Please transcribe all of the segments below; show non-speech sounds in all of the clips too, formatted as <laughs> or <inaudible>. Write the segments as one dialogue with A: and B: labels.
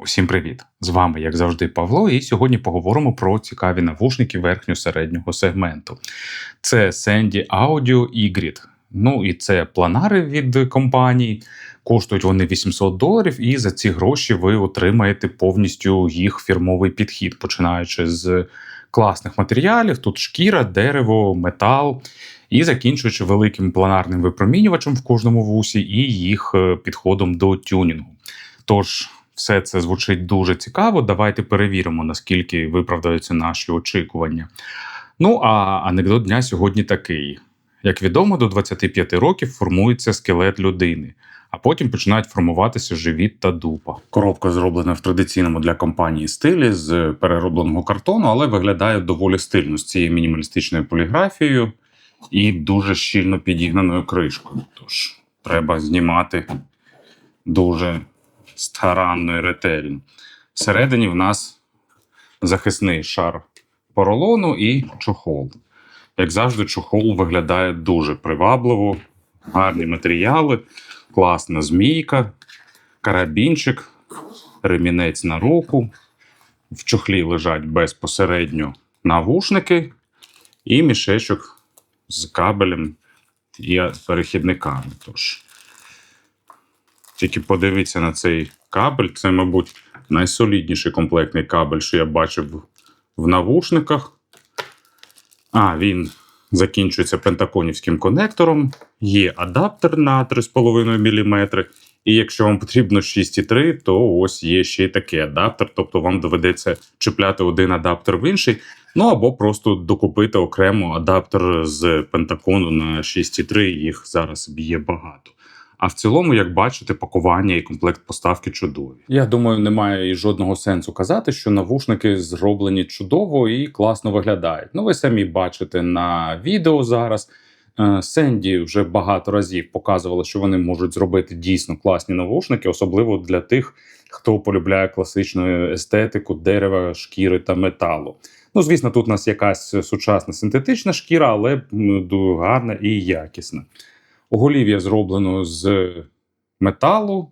A: Усім привіт! З вами, як завжди, Павло, і сьогодні поговоримо про цікаві навушники верхньо-середнього сегменту. Це Sandy Audio Ygrid. Ну і це планари від компанії. Коштують вони 800 доларів, і за ці гроші ви отримаєте повністю їх фірмовий підхід, починаючи з класних матеріалів: тут шкіра, дерево, метал, і закінчуючи великим планарним випромінювачем в кожному вусі, і їх е, підходом до тюнінгу. Тож. Все це звучить дуже цікаво. Давайте перевіримо, наскільки виправдаються наші очікування. Ну а анекдот дня сьогодні такий: як відомо, до 25 років формується скелет людини, а потім починають формуватися живіт та дупа. Коробка зроблена в традиційному для компанії стилі з переробленого картону, але виглядає доволі стильно з цією мінімалістичною поліграфією і дуже щільно підігнаною кришкою. Тож треба знімати дуже старанно і ретельно. Всередині в нас захисний шар поролону і чохол. Як завжди, чохол виглядає дуже привабливо, гарні матеріали, класна змійка, карабінчик, ремінець на руку. В чохлі лежать безпосередньо навушники і мішечок з кабелем і перехідниками. Тож, тільки подивіться на цей кабель. Це, мабуть, найсолідніший комплектний кабель, що я бачив в навушниках. А, він закінчується пентаконівським конектором. Є адаптер на 3,5 мм. І якщо вам потрібно 6,3, то ось є ще й такий адаптер, тобто вам доведеться чіпляти один адаптер в інший. Ну або просто докупити окремо адаптер з пентакону на 6,3, їх зараз є багато. А в цілому, як бачите, пакування і комплект поставки чудові. Я думаю, немає і жодного сенсу казати, що навушники зроблені чудово і класно виглядають. Ну, ви самі бачите на відео зараз. Е, Сенді вже багато разів показували, що вони можуть зробити дійсно класні навушники, особливо для тих, хто полюбляє класичну естетику дерева, шкіри та металу. Ну, звісно, тут у нас якась сучасна синтетична шкіра, але гарна і якісна. Оголів'я зроблено з металу.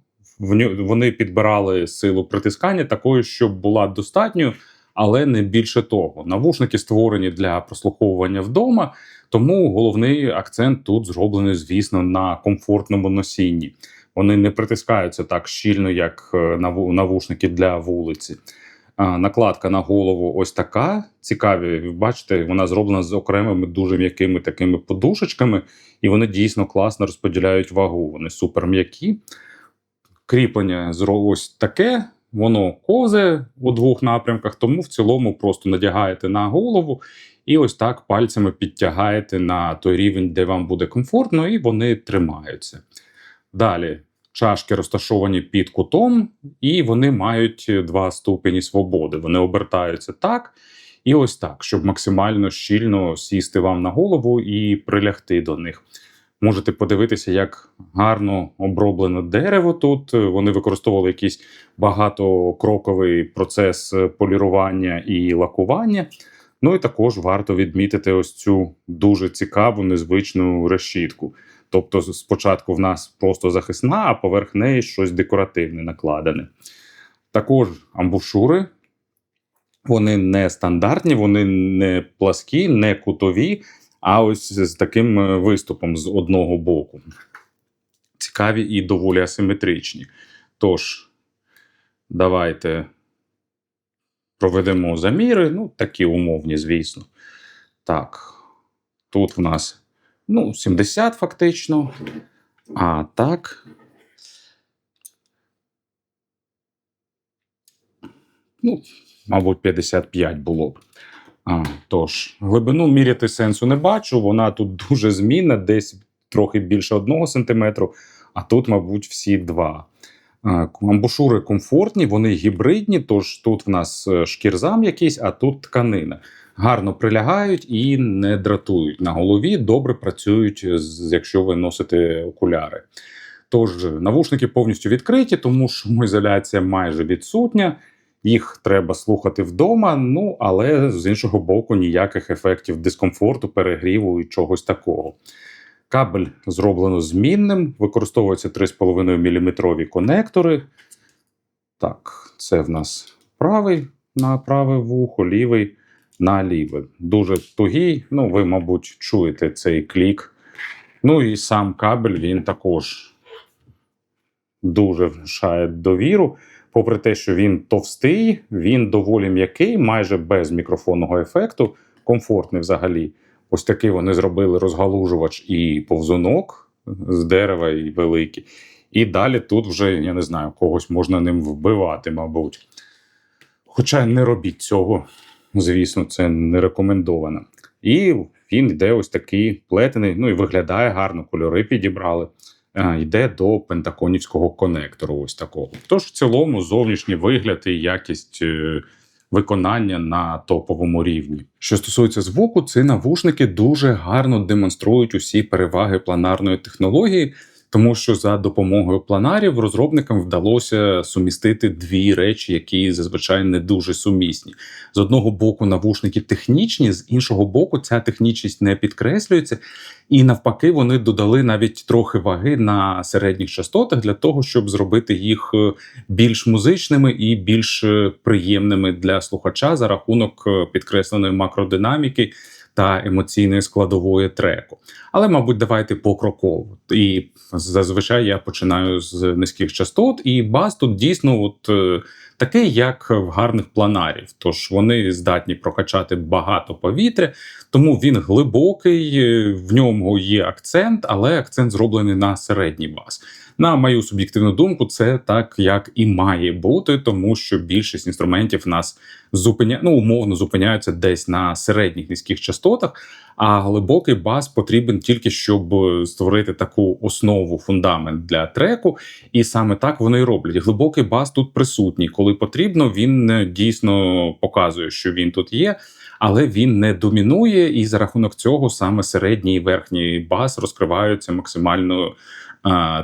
A: Вони підбирали силу притискання такою, щоб була достатньою, але не більше того. Навушники створені для прослуховування вдома, тому головний акцент тут зроблений, звісно, на комфортному носінні. Вони не притискаються так щільно, як е, навушники для вулиці. Накладка на голову ось така. Цікаві. Бачите, вона зроблена з окремими дуже м'якими такими подушечками, і вони дійсно класно розподіляють вагу. Вони супер м'які. Кріплення ось таке, воно козе у двох напрямках, тому в цілому просто надягаєте на голову і ось так пальцями підтягаєте на той рівень, де вам буде комфортно, і вони тримаються. Далі чашки розташовані під кутом, і вони мають два ступені свободи. Вони обертаються так і ось так, щоб максимально щільно сісти вам на голову і прилягти до них. Можете подивитися, як гарно оброблено дерево тут. Вони використовували якийсь багатокроковий процес полірування і лакування. Ну і також варто відмітити ось цю дуже цікаву незвичну решітку. Тобто, спочатку в нас просто захисна, а поверх неї щось декоративне накладене. Також амбушури, вони не стандартні, вони не пласкі, не кутові, а ось з таким е, виступом з одного боку. Цікаві і доволі асиметричні. Тож, давайте проведемо заміри. Ну, такі умовні, звісно. Так, тут в нас ну, 70 фактично. А так. Ну, мабуть, 55 було б. А, Тож, глибину міряти сенсу не бачу. Вона тут дуже змінна, десь трохи більше одного сантиметру, а тут, мабуть, всі два. Амбушури комфортні, вони гібридні, тож тут в нас е, шкірзам якийсь, а тут тканина гарно прилягають і не дратують на голові. Добре працюють, якщо ви носите окуляри. Тож навушники повністю відкриті, тому шумоізоляція <laughs> майже відсутня. Їх треба слухати вдома, ну але з іншого боку, ніяких ефектів дискомфорту, перегріву і чогось такого. Кабель зроблено змінним, використовуються 3,5 мм конектори. Так, це в нас правий на праве вухо, лівий на ліве. Дуже тугий. Ну, ви, мабуть, чуєте цей клік. Ну і сам кабель він також дуже внушає довіру. Попри те, що він товстий, він доволі м'який, майже без мікрофонного ефекту, комфортний взагалі. Ось такий вони зробили розгалужувач і повзунок з дерева і великий. І далі тут вже, я не знаю, когось можна ним вбивати, мабуть. Хоча не робіть цього, звісно, це не рекомендовано. І він йде ось такий плетений, ну і виглядає гарно, кольори підібрали. Йде до пентаконівського конектору. Ось такого. Тож, в цілому, зовнішній вигляд і якість е, виконання на топовому рівні. Що стосується звуку, ці навушники дуже гарно демонструють усі переваги планарної технології. Тому що за допомогою планарів розробникам вдалося сумістити дві речі, які зазвичай не дуже сумісні. З одного боку, навушники технічні, з іншого боку, ця технічність не підкреслюється, і навпаки, вони додали навіть трохи ваги на середніх частотах для того, щоб зробити їх е, більш музичними і більш е, приємними для слухача за рахунок е, підкресленої макродинаміки та емоційної складової треку. Але, мабуть, давайте покроково. І зазвичай я починаю з низьких частот, і бас тут дійсно от е, такий, як в гарних планарів. Тож вони здатні прокачати багато повітря, тому він глибокий, е, в ньому є акцент, але акцент зроблений на середній бас. На мою суб'єктивну думку, це так як і має бути, тому що більшість інструментів нас зупиня... ну, умовно зупиняються десь на середніх низьких частотах. А глибокий бас потрібен тільки щоб створити таку основу, фундамент для треку, і саме так вони і роблять. Глибокий бас тут присутній. Коли потрібно, він е, дійсно показує, що він тут є. Але він не домінує, і за рахунок цього саме середній і верхній бас розкриваються максимально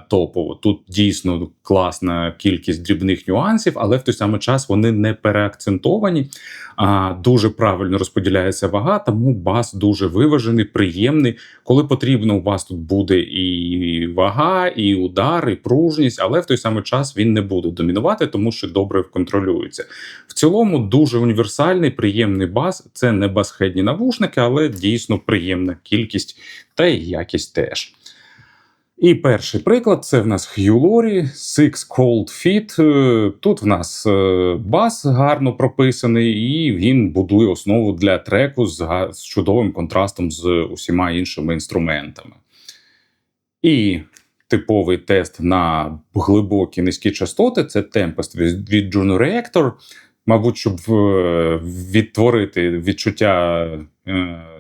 A: топово. Тут дійсно класна кількість дрібних нюансів, але в той самий час вони не переакцентовані. А, Дуже правильно розподіляється вага, тому бас дуже виважений, приємний. Коли потрібно, у вас тут буде і вага, і удар, і пружність, але в той самий час він не буде домінувати, тому що добре контролюється. В цілому дуже універсальний, приємний бас. Це не басхедні навушники, але дійсно приємна кількість та й якість теж. І перший приклад це в нас Hugh Laurie, Six Cold Feet. Е, Тут в нас е, бас гарно прописаний, і він будує основу для треку з, чудовим контрастом з усіма іншими інструментами. І типовий тест на глибокі низькі частоти це Tempest від, Juno Reactor. Мабуть, щоб е, відтворити відчуття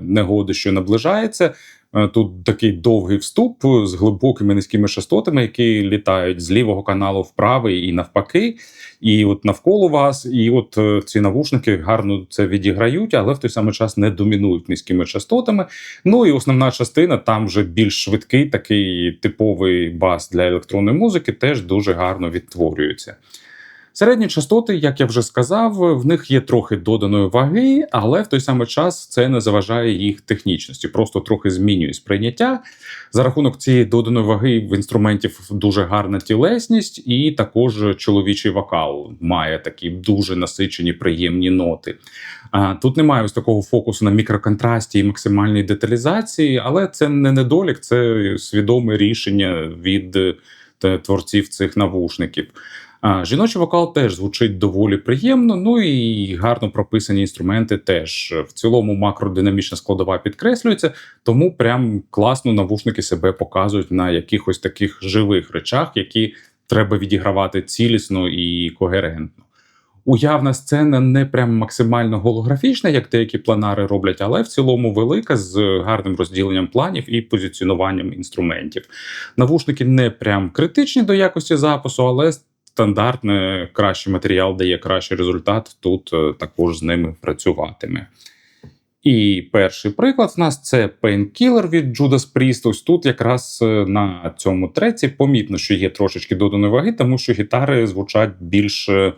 A: негоди, що наближається. Е, Тут такий довгий вступ з глибокими низькими частотами, які літають з лівого каналу в правий і навпаки, і от навколо вас. І от е, ці навушники гарно це відіграють, але в той самий час не домінують низькими частотами. Ну і основна частина там вже більш швидкий, такий типовий бас для електронної музики, теж дуже гарно відтворюється. Середні частоти, як я вже сказав, в них є трохи доданої ваги, але в той самий час це не заважає їх технічності, просто трохи змінює сприйняття. За рахунок цієї доданої ваги в інструментів дуже гарна тілесність, і також чоловічий вокал має такі дуже насичені, приємні ноти. Тут немає ось такого фокусу на мікроконтрасті і максимальній деталізації, але це не недолік, це свідоме рішення від е, творців цих навушників. Жіночий вокал теж звучить доволі приємно. Ну і гарно прописані інструменти теж в цілому макродинамічна складова підкреслюється, тому прям класно навушники себе показують на якихось таких живих речах, які треба відігравати цілісно і когерентно. Уявна сцена не прям максимально голографічна, як деякі планари роблять, але в цілому велика з гарним розділенням планів і позиціонуванням інструментів. Навушники не прям критичні до якості запису, але стандартний кращий матеріал дає кращий результат. Тут е, також з ними працюватиме. І перший приклад в нас це Painkiller від Judas Priest. Ось тут якраз е, на цьому треці помітно, що є трошечки доданої ваги, тому що гітари звучать більш е,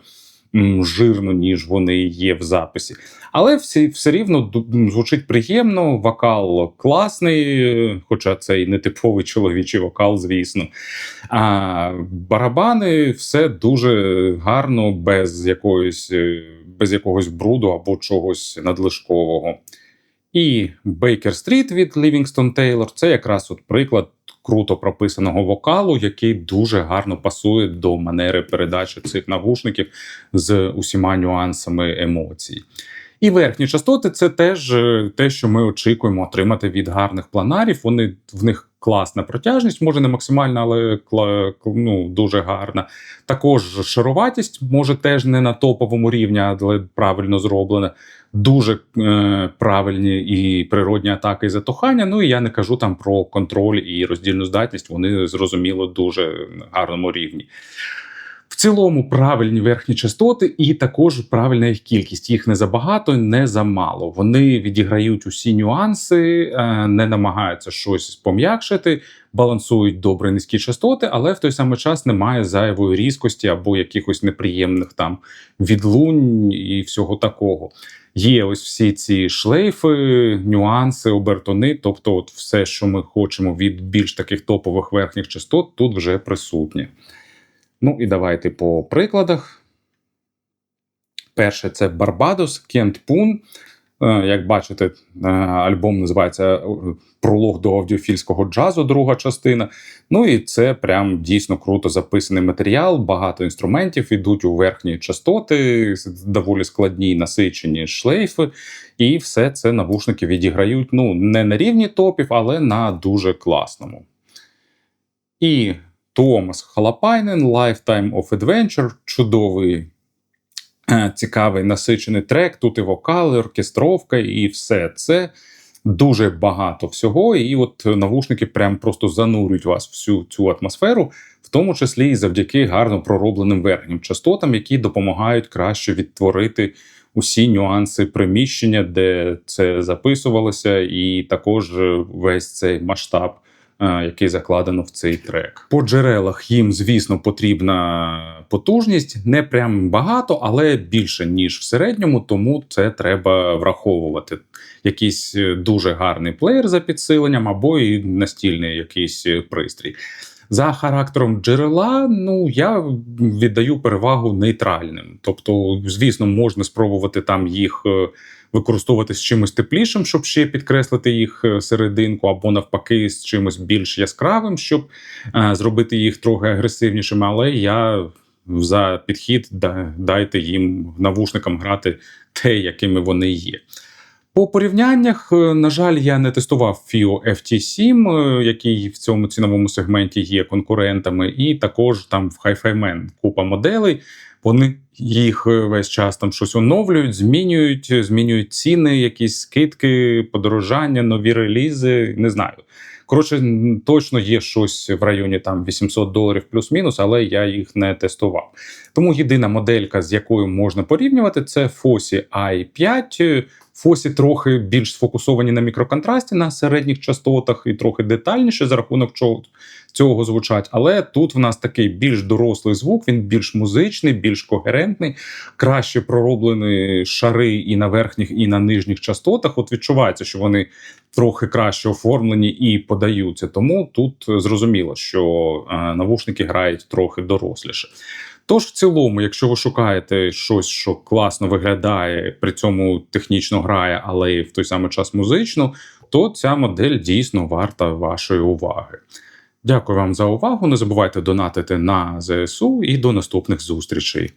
A: жирно, ніж вони є в записі. Але все, все рівно звучить приємно, вокал класний, хоча це і не типовий чоловічий вокал, звісно. А барабани все дуже гарно, без якоїсь, без якогось бруду або чогось надлишкового. І Baker Street від Livingston Taylor це якраз от приклад круто прописаного вокалу, який дуже гарно пасує до манери передачі цих навушників з усіма нюансами емоцій. І верхні частоти це теж е, те, що ми очікуємо отримати від гарних планарів. Вони в них класна протяжність, може не максимальна, але ну, дуже гарна. Також шаруватість може теж не на топовому рівні, але правильно зроблена. Дуже е, правильні і природні атаки і затухання. Ну і я не кажу там про контроль і роздільну здатність. Вони зрозуміло дуже гарному рівні. В цілому правильні верхні частоти, і також правильна їх кількість. Їх не забагато, не замало. Вони відіграють усі нюанси, е, не намагаються щось пом'якшити, балансують добре низькі частоти, але в той самий час немає зайвої різкості або якихось неприємних там відлунь і всього такого. Є ось всі ці шлейфи, нюанси, обертони, тобто, от все, що ми хочемо від більш таких топових верхніх частот, тут вже присутнє. Ну і давайте по прикладах. Перше це Барбадос, Кент Пун. Е, Як бачите, е, альбом називається е, Пролог до аудіофільського джазу, друга частина. Ну і це прям дійсно круто записаний матеріал. Багато інструментів ідуть у верхні частоти, доволі складні насичені шлейфи. І все це навушники відіграють ну, не на рівні топів, але на дуже класному. І Томас Халапайнен, Lifetime of Adventure, чудовий, е, цікавий насичений трек. Тут і вокали, оркестровка, і все це дуже багато всього. І от навушники прям просто занурюють вас всю цю атмосферу, в тому числі і завдяки гарно проробленим верхнім частотам, які допомагають краще відтворити усі нюанси приміщення, де це записувалося, і також е, весь цей масштаб який закладено в цей трек. По джерелах їм, звісно, потрібна потужність, не прям багато, але більше ніж в середньому, тому це треба враховувати. Якийсь е, дуже гарний плеєр за підсиленням, або і настільний якийсь е, пристрій. За характером джерела, ну я віддаю перевагу нейтральним. Тобто, звісно, можна спробувати там їх е, використовувати з чимось теплішим, щоб ще підкреслити їх е, серединку, або навпаки, з чимось більш яскравим, щоб е, зробити їх трохи агресивнішими. Але я за підхід дайте їм навушникам грати те, якими вони є. По порівняннях, е, на жаль, я не тестував FIO FT7, е, який в цьому ціновому сегменті є конкурентами, і також там в Hi-Fi Man купа моделей. Вони їх е, весь час там щось оновлюють, змінюють, е, змінюють ціни, якісь скидки, подорожання, нові релізи. Не знаю. Коротше, точно є щось в районі там 800 доларів плюс-мінус, але я їх не тестував. Тому єдина моделька, з якою можна порівнювати, це Fossi i5. Фосі трохи більш сфокусовані на мікроконтрасті на середніх частотах і трохи детальніше за рахунок чого цього звучать. Але тут в нас такий більш дорослий звук, він більш музичний, більш когерентний, краще пророблені шари і на верхніх, і на нижніх частотах. От відчувається, що вони трохи краще оформлені і подаються. Тому тут зрозуміло, що е, навушники грають трохи доросліше. Тож, в цілому, якщо ви шукаєте щось, що класно виглядає, при цьому технічно грає, але й в той самий час музично, то ця модель дійсно варта вашої уваги. Дякую вам за увагу. Не забувайте донатити на ЗСУ і до наступних зустрічей.